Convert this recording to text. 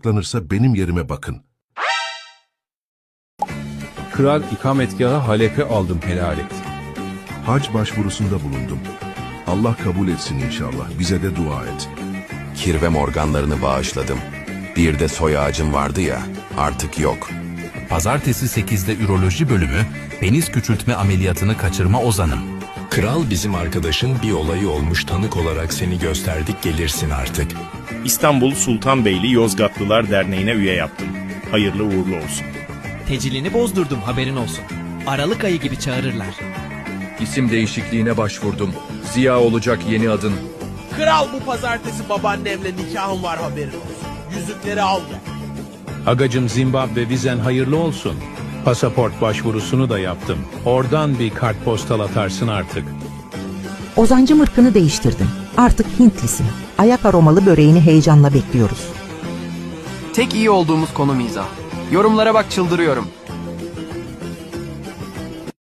açıklanırsa benim yerime bakın. Kral ikametgahı Halep'e aldım helal et. Hac başvurusunda bulundum. Allah kabul etsin inşallah. Bize de dua et. Kirvem organlarını bağışladım. Bir de soy ağacım vardı ya, artık yok. Pazartesi 8'de üroloji bölümü penis küçültme ameliyatını kaçırma ozanım. Kral bizim arkadaşın bir olayı olmuş tanık olarak seni gösterdik gelirsin artık. İstanbul Sultanbeyli Yozgatlılar Derneği'ne üye yaptım. Hayırlı uğurlu olsun. Tecilini bozdurdum haberin olsun. Aralık ayı gibi çağırırlar. İsim değişikliğine başvurdum. Ziya olacak yeni adın. Kral bu pazartesi babaannemle nikahım var haberin olsun. Yüzükleri al gel. Agacım Zimbabwe vizen hayırlı olsun. Pasaport başvurusunu da yaptım. Oradan bir kartpostal atarsın artık. Ozancı mırkını değiştirdin. Artık Hintlisin. Ayak aromalı böreğini heyecanla bekliyoruz. Tek iyi olduğumuz konu mizah. Yorumlara bak çıldırıyorum.